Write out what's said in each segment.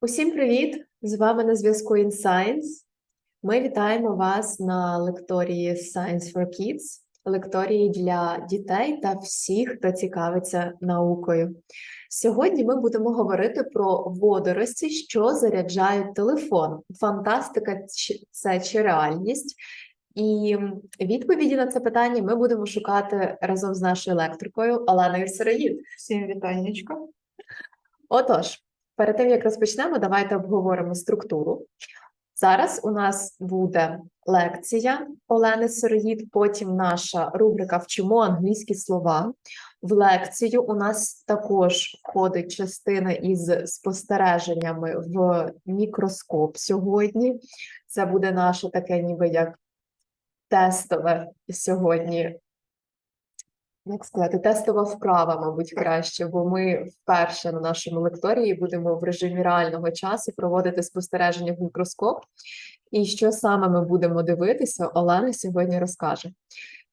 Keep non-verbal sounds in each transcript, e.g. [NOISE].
Усім привіт! З вами на зв'язку InScience. Ми вітаємо вас на лекторії Science for Kids, лекторії для дітей та всіх, хто цікавиться наукою. Сьогодні ми будемо говорити про водорості, що заряджають телефон. Фантастика це чи реальність? І відповіді на це питання ми будемо шукати разом з нашою лекторкою Оленою Сироїд. Всім вітаннячко. Отож, перед тим як розпочнемо, давайте обговоримо структуру. Зараз у нас буде лекція Олени Сироїд, потім наша рубрика Вчимо англійські слова. В лекцію у нас також входить частина із спостереженнями в мікроскоп сьогодні. Це буде наше таке, ніби як тестове сьогодні як сказати, тестова вправа, мабуть, краще, бо ми вперше на нашому лекторії будемо в режимі реального часу проводити спостереження в мікроскоп. І що саме ми будемо дивитися, Олена сьогодні розкаже.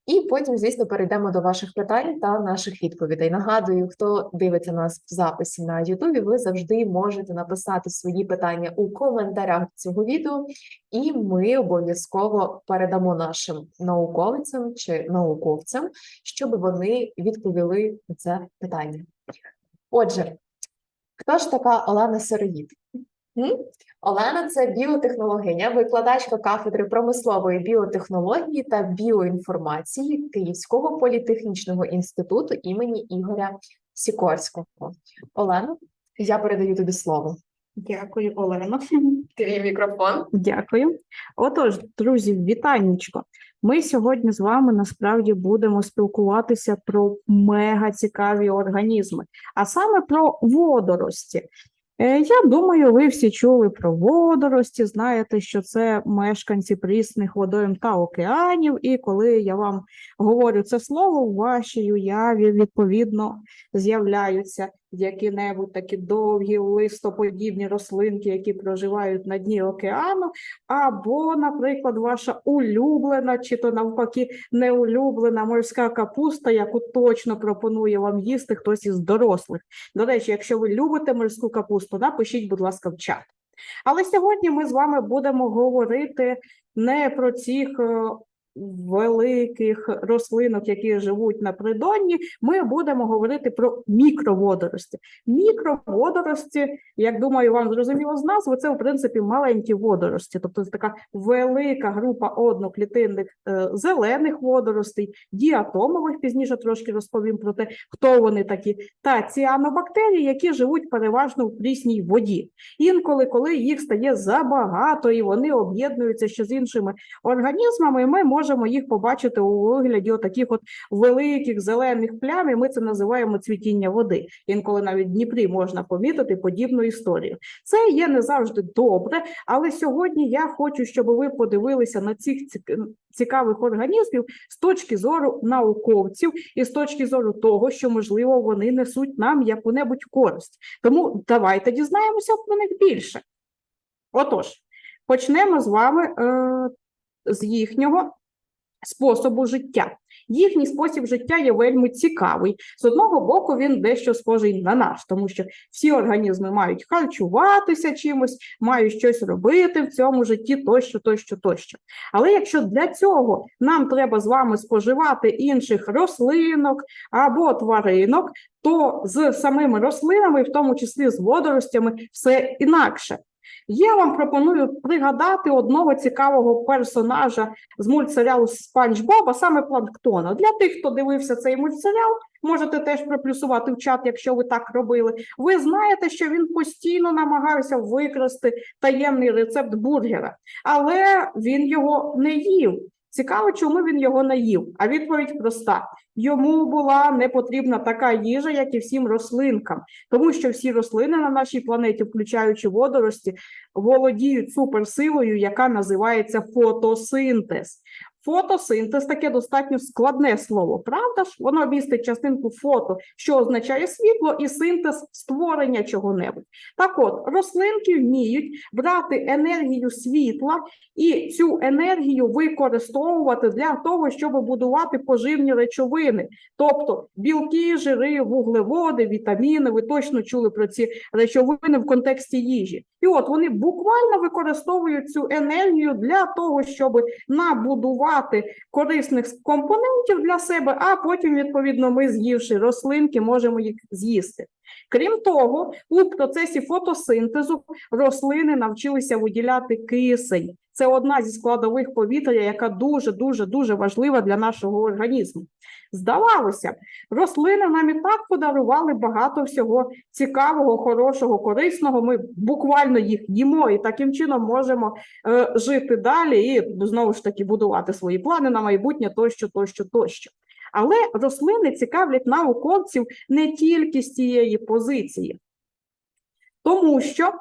І потім, звісно, перейдемо до ваших питань та наших відповідей. Нагадую, хто дивиться нас в записі на Ютубі, ви завжди можете написати свої питання у коментарях цього відео, і ми обов'язково передамо нашим науковцям чи науковцям, щоб вони відповіли на це питання. Отже, хто ж така Олена Сироїд? Олена це біотехнологиня, викладачка кафедри промислової біотехнології та біоінформації Київського політехнічного інституту імені Ігоря Сікорського. Олена, я передаю тобі слово. Дякую, Олено. Твій мікрофон. Дякую. Отож, друзі, вітаннячко. Ми сьогодні з вами насправді будемо спілкуватися про мега цікаві організми, а саме про водорості. Е, Я думаю, ви всі чули про водорості, знаєте, що це мешканці прісних водойм та океанів, і коли я вам говорю це слово, у вашій уяві відповідно з'являються які-небудь такі довгі листоподібні рослинки, які проживають на дні океану, або, наприклад, ваша улюблена, чи то навпаки неулюблена морська капуста, яку точно пропонує вам їсти хтось із дорослих. До речі, якщо ви любите морську капусту, напишіть, будь ласка, в чат. Але сьогодні ми з вами будемо говорити не про цих е, великих рослинок, які живуть на придонні. Ми будемо говорити про мікроводорості. Мікроводорості, як думаю, вам зрозуміло з назви, це в принципі маленькі водорості, тобто це така велика група одноклітинних е, зелених водоростей, діатомових, пізніше трошки розповім про те, хто вони такі, та ціанобактерії, які живуть переважно в прісній воді. Інколи, коли їх стає забагато і вони об'єднуються ще з іншими організмами, ми можемо їх побачити у вигляді таких от великих зелених плям, і ми це називаємо цвітіння води. Інколи навіть в Дніпрі можна помітити подібну історію. Це є не завжди добре, але сьогодні я хочу, щоб ви подивилися на цих цікавих організмів з точки зору науковців і з точки зору того, що можливо вони несуть нам яку-небудь користь. Тому давайте дізнаємося про них більше. Отож, почнемо з вами е, з їхнього способу життя. Їхній спосіб життя є вельми цікавий. З одного боку, він дещо схожий на наш, тому що всі організми мають харчуватися чимось, мають щось робити в цьому житті, тощо, тощо, тощо. Але якщо для цього нам треба з вами споживати інших рослинок або тваринок, то з самими рослинами, в тому числі з водоростями, все інакше. Я вам пропоную пригадати одного цікавого персонажа з мультсеріалу Спанч Боба, саме Планктона. Для тих, хто дивився цей мультсеріал, можете теж приплюсувати в чат, якщо ви так робили. Ви знаєте, що він постійно намагався викрасти таємний рецепт бургера, але він його не їв. Цікаво, чому він його наїв. А відповідь проста: йому була не потрібна така їжа, як і всім рослинкам, тому що всі рослини на нашій планеті, включаючи водорості, володіють суперсилою, яка називається фотосинтез. Фотосинтез таке достатньо складне слово, правда ж? Воно містить частинку фото, що означає світло, і синтез створення чого-небудь. Так от, рослинки вміють брати енергію світла і цю енергію використовувати для того, щоб будувати поживні речовини, тобто білки, жири, вуглеводи, вітаміни. Ви точно чули про ці речовини в контексті їжі. І от вони буквально використовують цю енергію для того, щоб набудувати корисних компонентів для себе, а потім, відповідно, ми, з'ївши рослинки, можемо їх з'їсти. Крім того, у процесі фотосинтезу рослини навчилися виділяти кисень. Це одна зі складових повітря, яка дуже дуже дуже важлива для нашого організму. Здавалося рослини нам і так подарували багато всього цікавого, хорошого, корисного. Ми буквально їх їмо і таким чином можемо е, жити далі і знову ж таки будувати свої плани на майбутнє тощо, тощо, тощо. Але рослини цікавлять науковців не тільки з цієї позиції, тому що е,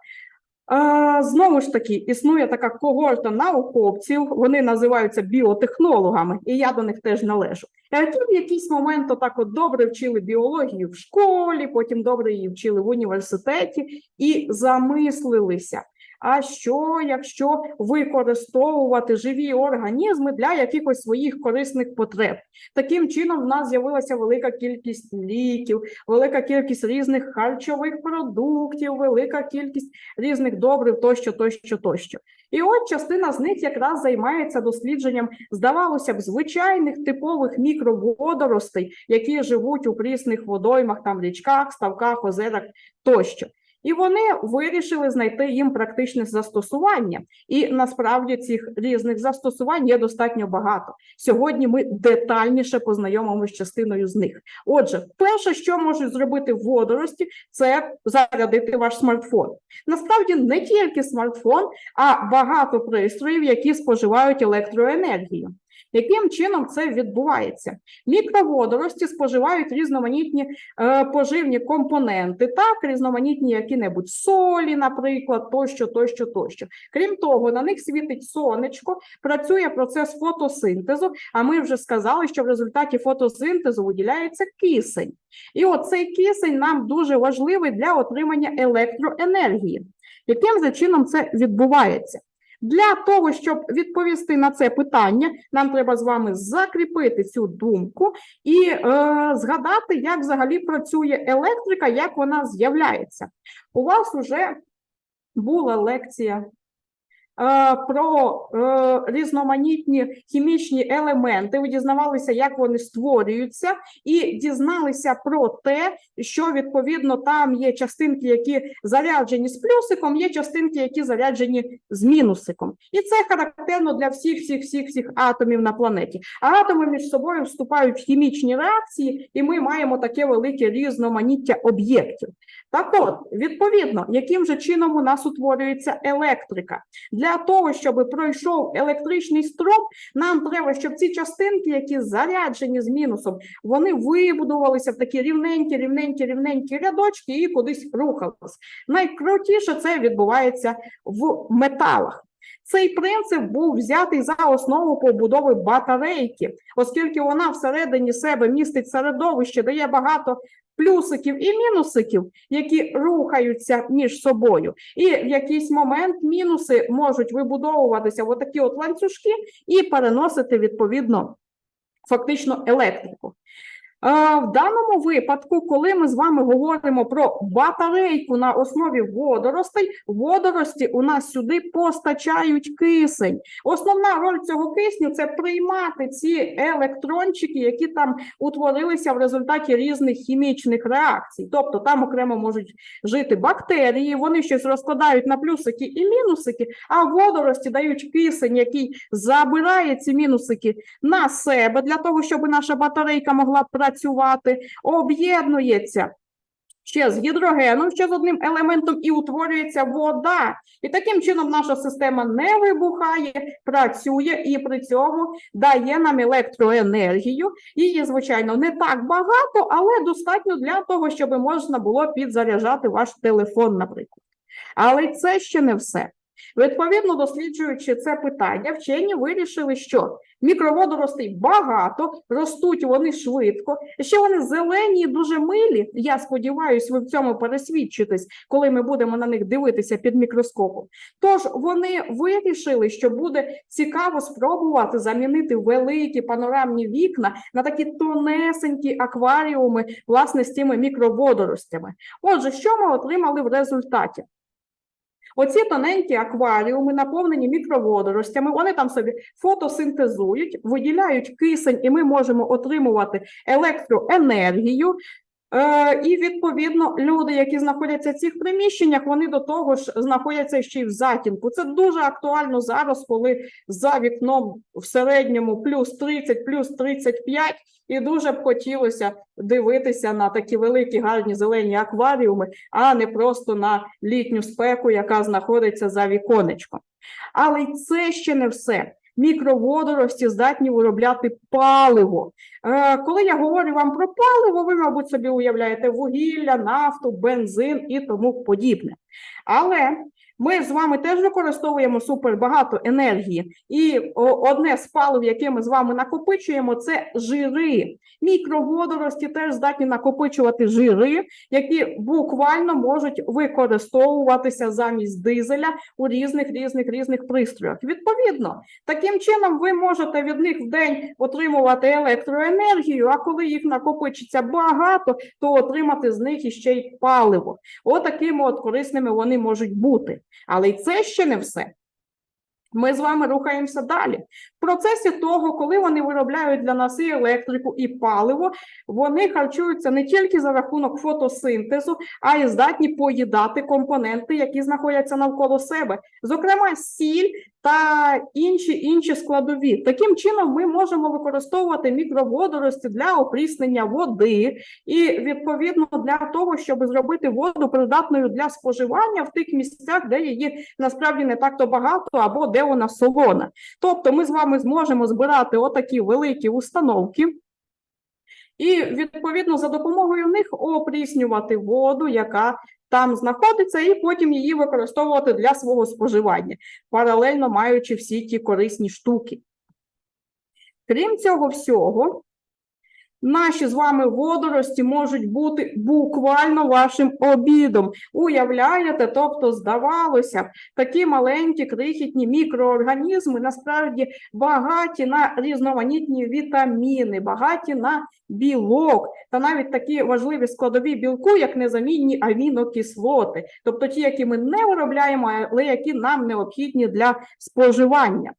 знову ж таки існує така когорта науковців, вони називаються біотехнологами, і я до них теж належу. Які в якийсь момент отак от добре вчили біологію в школі, потім добре її вчили в університеті і замислилися. А що, якщо використовувати живі організми для якихось своїх корисних потреб? Таким чином, в нас з'явилася велика кількість ліків, велика кількість різних харчових продуктів, велика кількість різних добрив тощо, тощо, тощо. І от частина з них якраз займається дослідженням, здавалося б, звичайних типових мікроводоростей, які живуть у прісних водоймах, там річках, ставках, озерах тощо. І вони вирішили знайти їм практичне застосування. І насправді цих різних застосувань є достатньо багато. Сьогодні ми детальніше познайомимося з частиною з них. Отже, перше, що можуть зробити водорості, це зарядити ваш смартфон. Насправді не тільки смартфон, а багато пристроїв, які споживають електроенергію. Яким чином це відбувається? Мікроводорості споживають різноманітні е, поживні компоненти, так, різноманітні які-небудь солі, наприклад, тощо, тощо, тощо. Крім того, на них світить сонечко, працює процес фотосинтезу. А ми вже сказали, що в результаті фотосинтезу виділяється кисень. І оцей кисень нам дуже важливий для отримання електроенергії. Яким же чином це відбувається? Для того, щоб відповісти на це питання, нам треба з вами закріпити цю думку і е, згадати, як взагалі працює електрика, як вона з'являється. У вас вже була лекція про е, різноманітні хімічні елементи. Ви дізнавалися, як вони створюються, і дізналися про те, що відповідно там є частинки, які заряджені з плюсиком, є частинки, які заряджені з мінусиком. І це характерно для всіх, всіх, всіх, всіх атомів на планеті. А атоми між собою вступають в хімічні реакції, і ми маємо таке велике різноманіття об'єктів. Так от, відповідно, яким же чином у нас утворюється електрика? Для того, щоб пройшов електричний струм, нам треба, щоб ці частинки, які заряджені з мінусом, вони вибудувалися в такі рівненькі, рівненькі, рівненькі рядочки і кудись рухались. Найкрутіше це відбувається в металах. Цей принцип був взятий за основу побудови батарейки, оскільки вона всередині себе містить середовище, дає багато плюсиків і мінусиків, які рухаються між собою. І в якийсь момент мінуси можуть вибудовуватися в отакі от ланцюжки і переносити відповідно фактично електрику. Е, В даному випадку, коли ми з вами говоримо про батарейку на основі водоростей, водорості у нас сюди постачають кисень. Основна роль цього кисню це приймати ці електрончики, які там утворилися в результаті різних хімічних реакцій. Тобто там окремо можуть жити бактерії, вони щось розкладають на плюсики і мінусики, а водорості дають кисень, який забирає ці мінусики на себе для того, щоб наша батарейка могла працювати, об'єднується ще з гідрогеном, ще з одним елементом, і утворюється вода. І таким чином наша система не вибухає, працює і при цьому дає нам електроенергію. Її, звичайно, не так багато, але достатньо для того, щоб можна було підзаряджати ваш телефон, наприклад. Але це ще не все. Відповідно, досліджуючи це питання, вчені вирішили, що мікроводоростей багато, ростуть вони швидко, ще вони зелені і дуже милі. Я сподіваюся, ви в цьому пересвідчитесь, коли ми будемо на них дивитися під мікроскопом. Тож вони вирішили, що буде цікаво спробувати замінити великі панорамні вікна на такі тонесенькі акваріуми, власне, з цими мікроводоростями. Отже, що ми отримали в результаті? Оці тоненькі акваріуми, наповнені мікроводоростями, вони там собі фотосинтезують, виділяють кисень, і ми можемо отримувати електроенергію. Е, і відповідно люди, які знаходяться в цих приміщеннях, вони до того ж знаходяться ще й в затінку. Це дуже актуально зараз, коли за вікном в середньому плюс 30, плюс 35, і дуже б хотілося дивитися на такі великі гарні зелені акваріуми, а не просто на літню спеку, яка знаходиться за віконечком. Але це ще не все. Мікроводорості здатні виробляти паливо. Е, коли я говорю вам про паливо, ви, мабуть, собі уявляєте вугілля, нафту, бензин і тому подібне. Але ми з вами теж використовуємо супербагато енергії, і одне з палив, яке ми з вами накопичуємо, це жири. Мікроводорості теж здатні накопичувати жири, які буквально можуть використовуватися замість дизеля у різних різних різних пристроях. Відповідно, таким чином ви можете від них в день отримувати електроенергію, а коли їх накопичиться багато, то отримати з них іще й паливо. Отакими от корисними вони можуть бути. Але і це ще не все. Ми з вами рухаємося далі. В процесі того, коли вони виробляють для нас і електрику, і паливо, вони харчуються не тільки за рахунок фотосинтезу, а й здатні поїдати компоненти, які знаходяться навколо себе, зокрема сіль та інші інші складові. Таким чином, ми можемо використовувати мікроводорості для опріснення води і відповідно для того, щоб зробити воду придатною для споживання в тих місцях, де її насправді не так то багато, або де вона солона. Тобто, ми з вами зможемо збирати отакі великі установки. І відповідно за допомогою них опріснювати воду, яка там знаходиться, і потім її використовувати для свого споживання, паралельно маючи всі ті корисні штуки. Крім цього всього, наші з вами водорості можуть бути буквально вашим обідом. Уявляєте, тобто, здавалося б, такі маленькі крихітні мікроорганізми насправді багаті на різноманітні вітаміни, багаті на білок та навіть такі важливі складові білку, як незамінні амінокислоти, тобто ті, які ми не виробляємо, але які нам необхідні для споживання.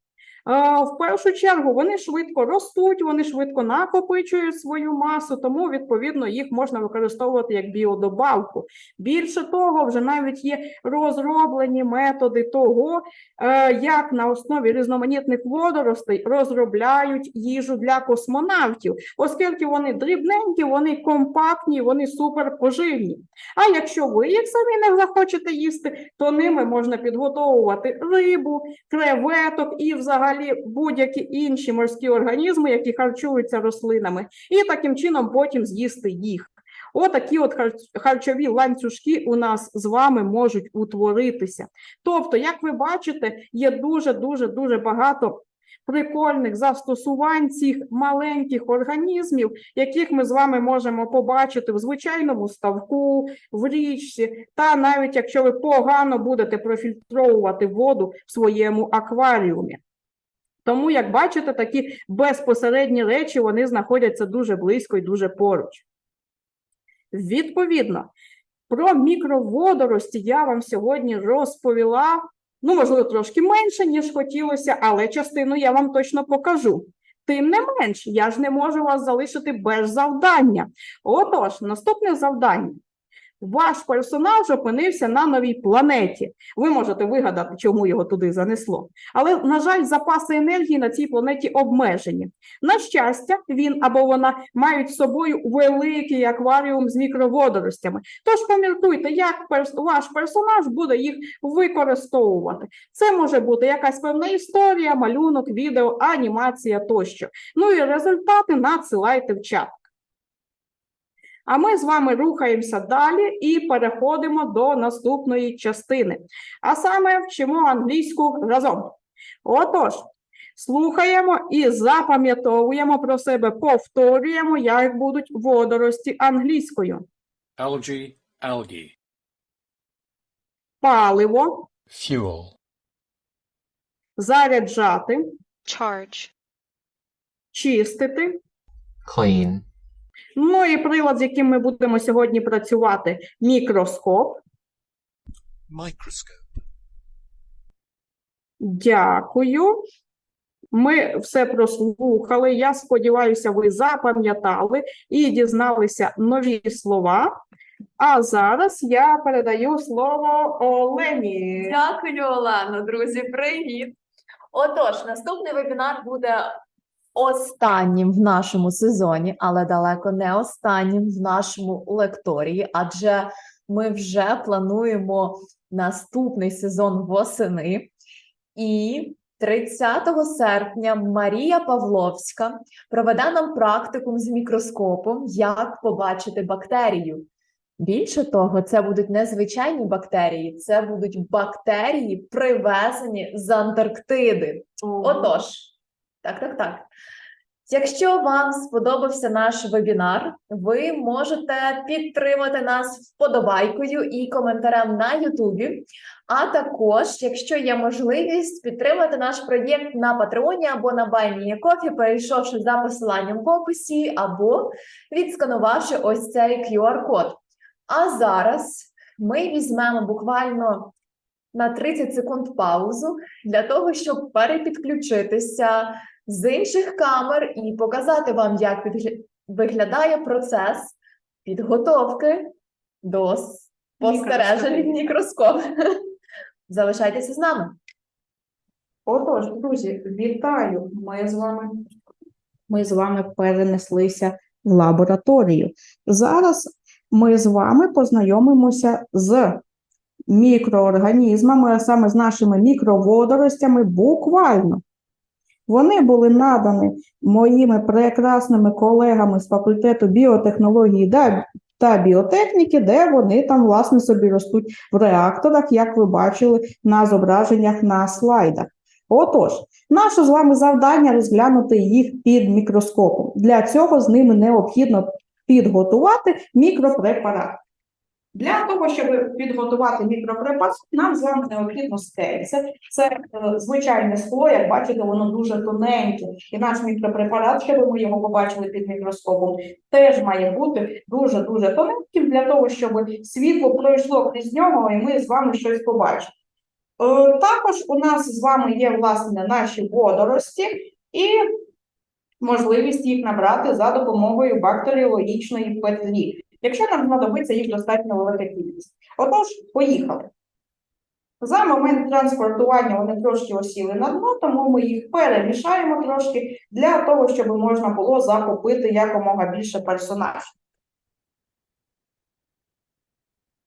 В першу чергу вони швидко ростуть, вони швидко накопичують свою масу, тому відповідно їх можна використовувати як біодобавку. Більше того, вже навіть є розроблені методи того, е, як на основі різноманітних водоростей розробляють їжу для космонавтів, оскільки вони дрібненькі, вони компактні, вони суперпоживні. А якщо ви їх самі не захочете їсти, то ними можна підготовувати рибу, креветок і взагалі будь-які інші морські організми, які харчуються рослинами, і таким чином потім з'їсти їх. Отакі от харчові ланцюжки у нас з вами можуть утворитися. Тобто, як ви бачите, є дуже дуже дуже багато прикольних застосувань цих маленьких організмів, яких ми з вами можемо побачити в звичайному ставку, в річці, та навіть якщо ви погано будете профільтровувати воду в своєму акваріумі. Тому, як бачите, такі безпосередні речі вони знаходяться дуже близько і дуже поруч. Відповідно, про мікроводорості я вам сьогодні розповіла, ну, можливо, трошки менше, ніж хотілося, але частину я вам точно покажу. Тим не менш, я ж не можу вас залишити без завдання. Отож, наступне завдання. Ваш персонаж опинився на новій планеті. Ви можете вигадати, чому його туди занесло. Але, на жаль, запаси енергії на цій планеті обмежені. На щастя, він або вона мають з собою великий акваріум з мікроводоростями. Тож поміркуйте, як перс- ваш персонаж буде їх використовувати. Це може бути якась певна історія, малюнок, відео, анімація тощо. Ну і результати надсилайте в чат. А ми з вами рухаємося далі і переходимо до наступної частини. А саме вчимо англійську разом. Отож, слухаємо і запам'ятовуємо про себе, повторюємо, як будуть водорості англійською. algae, algae, Паливо, fuel, заряджати, charge, чистити. clean, Ну і прилад, з яким ми будемо сьогодні працювати, мікроскоп. microscope, Дякую. Ми все прослухали. Я сподіваюся, ви запам'ятали і дізналися нові слова. А зараз я передаю слово Олені. Дякую, Олено, друзі, привіт! Отож, наступний вебінар буде останнім в нашому сезоні, але далеко не останнім в нашому лекторії, адже ми вже плануємо наступний сезон восени. І 30 серпня Марія Павловська проведе нам практикум з мікроскопом, як побачити бактерію. Більше того, це будуть не звичайні бактерії, це будуть бактерії, привезені з Антарктиди. Отож, так, так, так. Якщо вам сподобався наш вебінар, ви можете підтримати нас вподобайкою і коментарем на Ютубі. А також, якщо є можливість, підтримати наш проєкт на Патреоні або на BuyMeACoffee, перейшовши за посиланням в описі, або відсканувавши ось цей QR-код. А зараз ми візьмемо буквально на 30 секунд паузу для того, щоб перепідключитися з інших камер і показати вам, як виглядає процес підготовки до спостережень від мікроскопу. [LAUGHS] Залишайтеся з нами. Отож, друзі, вітаю! Ми з вами, ми з вами перенеслися в лабораторію. Зараз ми з вами познайомимося з мікроорганізмами, а саме з нашими мікроводоростями, буквально. Вони були надані моїми прекрасними колегами з факультету біотехнології та біотехніки, де вони там, власне, собі ростуть в реакторах, як ви бачили на зображеннях на слайдах. Отож, наше з вами завдання розглянути їх під мікроскопом. Для цього з ними необхідно підготувати мікропрепарат. Для того, щоб підготувати мікропрепарат, нам з вами необхідно стельце. Це е, звичайне скло, як бачите, воно дуже тоненьке. І наш мікропрепарат, щоб ми його побачили під мікроскопом, теж має бути дуже-дуже тоненьким для того, щоб світло пройшло крізь нього, і ми з вами щось побачили. Е, Також у нас з вами є власне наші водорості і можливість їх набрати за допомогою бактеріологічної петлі, якщо нам знадобиться їх достатньо велика кількість. Отож, поїхали. За момент транспортування вони трошки осіли на дно, тому ми їх перемішаємо трошки для того, щоб можна було захопити якомога більше персонажів.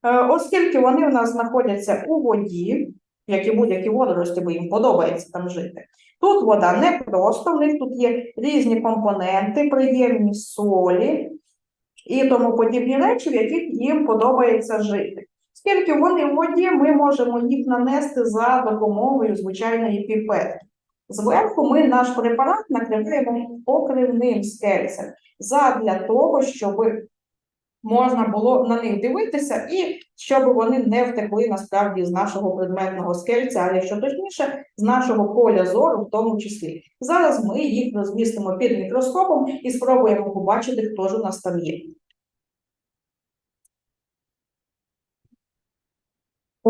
Е, Оскільки вони у нас знаходяться у воді, як і будь-які водорості, бо їм подобається там жити. Тут вода не просто, в них тут є різні компоненти, приємні солі і тому подібні речі, в яких їм подобається жити. Оскільки вони в воді, ми можемо їх нанести за допомогою звичайної піпетки. Зверху ми наш препарат накриваємо покривним скельцем задля того, щоб можна було на них дивитися і щоб вони не втекли насправді з нашого предметного скельця, а якщо точніше, з нашого поля зору, в тому числі. Зараз ми їх розмістимо під мікроскопом і спробуємо побачити, хто ж у нас там є.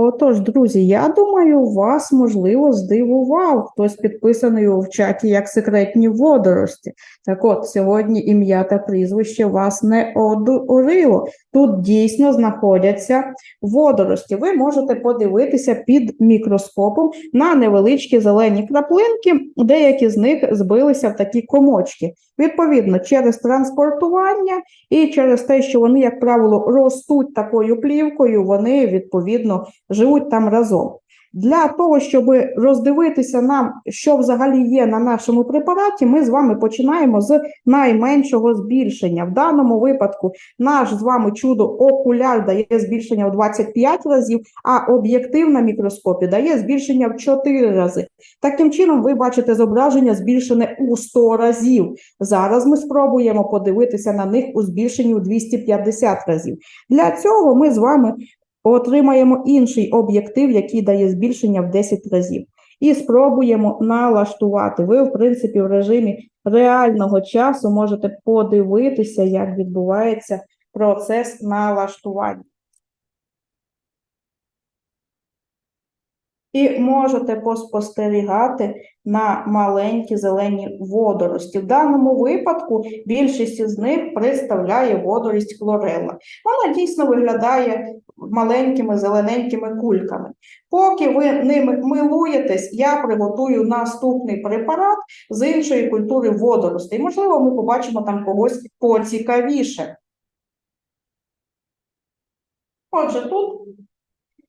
Отож, друзі, я думаю, вас можливо здивував хтось підписаний у чаті як секретні водорості. Так от, сьогодні ім'я та прізвище вас не одурило. Тут дійсно знаходяться водорості. Ви можете подивитися під мікроскопом на невеличкі зелені краплинки, деякі з них збилися в такі комочки. Відповідно, через транспортування і через те, що вони, як правило, ростуть такою плівкою, вони відповідно живуть там разом. Для того, щоб роздивитися нам, що взагалі є на нашому препараті, ми з вами починаємо з найменшого збільшення. В даному випадку наш з вами чудо окуляр дає збільшення в 25 разів, а об'єктив на мікроскопі дає збільшення в 4 рази. Таким чином, ви бачите зображення збільшене у 100 разів. Зараз ми спробуємо подивитися на них у збільшенні у 250 разів. Для цього ми з вами отримаємо інший об'єктив, який дає збільшення в 10 разів. І спробуємо налаштувати. Ви, в принципі, в режимі реального часу можете подивитися, як відбувається процес налаштування. І можете поспостерігати на маленькі зелені водорості. В даному випадку більшість з них представляє водорість хлорела. Вона дійсно виглядає маленькими зелененькими кульками. Поки ви ними милуєтесь, я приготую наступний препарат з іншої культури водоростей. Можливо, ми побачимо там когось поцікавіше. Отже, тут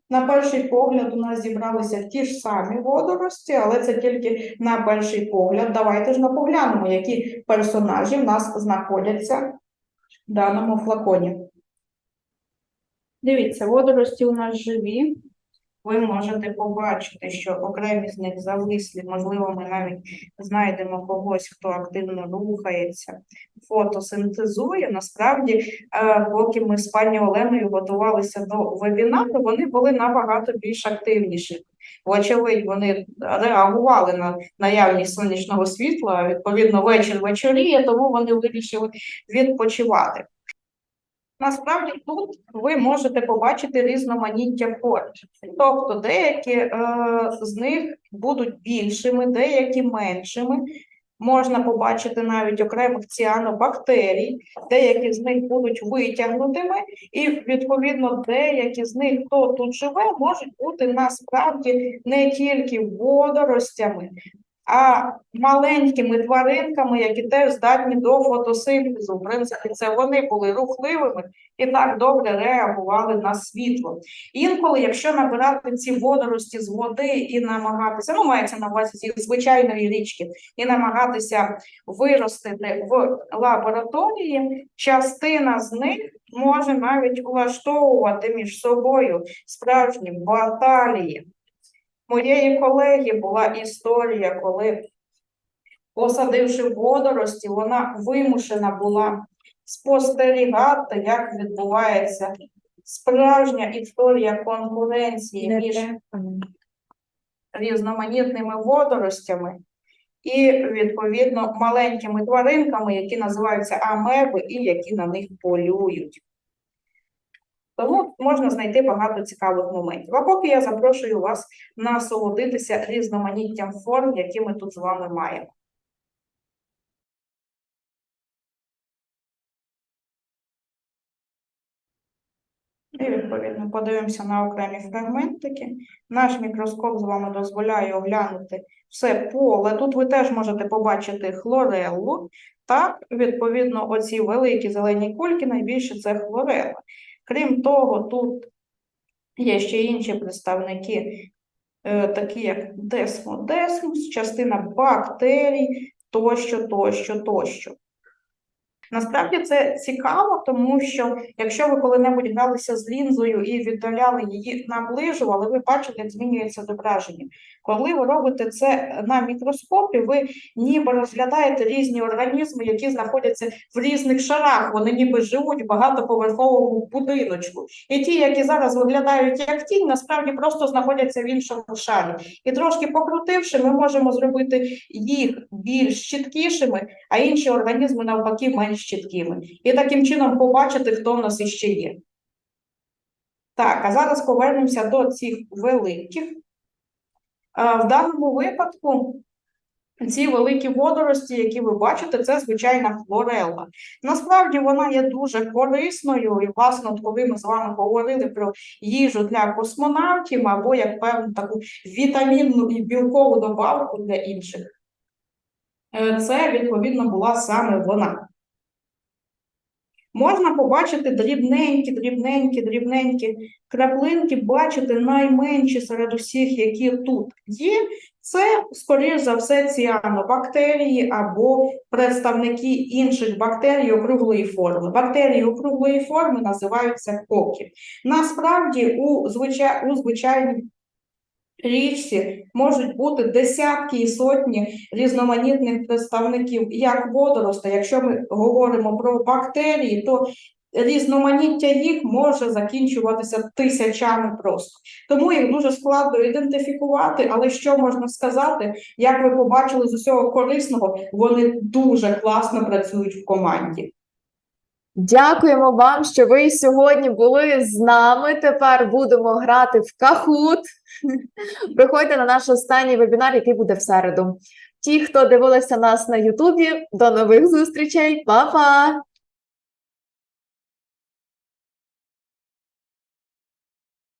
на перший погляд у нас зібралися ті ж самі водорості, але це тільки на перший погляд. Давайте ж напоглянемо, які персонажі в нас знаходяться в даному флаконі. Дивіться, водорості у нас живі. Ви можете побачити, що окремі з них завислі, можливо, ми навіть знайдемо когось, хто активно рухається, фотосинтезує. Насправді, е, поки ми з пані Оленою готувалися до вебінару, вони були набагато більш активніші. Вочевидь, вони реагували на наявність сонячного світла, відповідно, вечір вечоріє, тому вони вирішили відпочивати. Насправді тут ви можете побачити різноманіття форм. Тобто деякі е, з них будуть більшими, деякі меншими. Можна побачити навіть окремих ціанобактерій, деякі з них будуть витягнутими, і відповідно деякі з них, хто тут живе, можуть бути насправді не тільки водоростями, а маленькими тваринками, які теж здатні до фотосинтезу. В принципі, це вони були рухливими і так добре реагували на світло. Інколи, якщо набирати ці водорості з води і намагатися, ну мається на увазі зі звичайної річки, і намагатися виростити в лабораторії, частина з них може навіть влаштовувати між собою справжні баталії. Моєї колеги була історія, коли, посадивши водорості, вона вимушена була спостерігати, як відбувається справжня історія конкуренції між різноманітними водоростями і, відповідно, маленькими тваринками, які називаються амеби і які на них полюють. Тому можна знайти багато цікавих моментів. А поки я запрошую вас насолодитися різноманіттям форм, які ми тут з вами маємо. І відповідно подивимося на окремі фрагментики. Наш мікроскоп з вами дозволяє оглянути все поле. Тут ви теж можете побачити хлореллу. Так, відповідно, оці великі зелені кульки найбільше це хлорела. Крім того, тут є ще інші представники, е, такі як десмодесмус, частина бактерій, тощо, тощо, тощо. Насправді це цікаво, тому що якщо ви коли-небудь гралися з лінзою і віддаляли її, наближували, ви бачите, як змінюється зображення. Коли ви робите це на мікроскопі, ви ніби розглядаєте різні організми, які знаходяться в різних шарах. Вони ніби живуть в багатоповерховому будиночку. І ті, які зараз виглядають як тінь, насправді просто знаходяться в іншому шарі. І трошки покрутивши, ми можемо зробити їх більш чіткішими, а інші організми навпаки менш чіткими. І таким чином побачити, хто в нас іще є. Так, а зараз повернемося до цих великих. В даному випадку ці великі водорості, які ви бачите, це звичайна хлорелла. Насправді вона є дуже корисною, і, власне, коли ми з вами говорили про їжу для космонавтів або як певну таку вітамінну і білкову добавку для інших, е, це відповідно була саме вона. Можна побачити дрібненькі, дрібненькі, дрібненькі краплинки, бачити найменші серед усіх, які тут є. Це, скоріш за все, ціанобактерії або представники інших бактерій округлої форми. Бактерії округлої форми називаються коки. Насправді, у, звичай... у звичайній річці можуть бути десятки і сотні різноманітних представників, як водоростей. Якщо ми говоримо про бактерії, то різноманіття їх може закінчуватися тисячами просто. Тому їх дуже складно ідентифікувати, але що можна сказати, як ви побачили з усього корисного, вони дуже класно працюють в команді. Дякуємо вам, що ви сьогодні були з нами. Тепер будемо грати в Кахут. [LAUGHS] Приходьте на наш останній вебінар, який буде в середу. Ті, хто дивилися нас на Ютубі, до нових зустрічей, Па-па!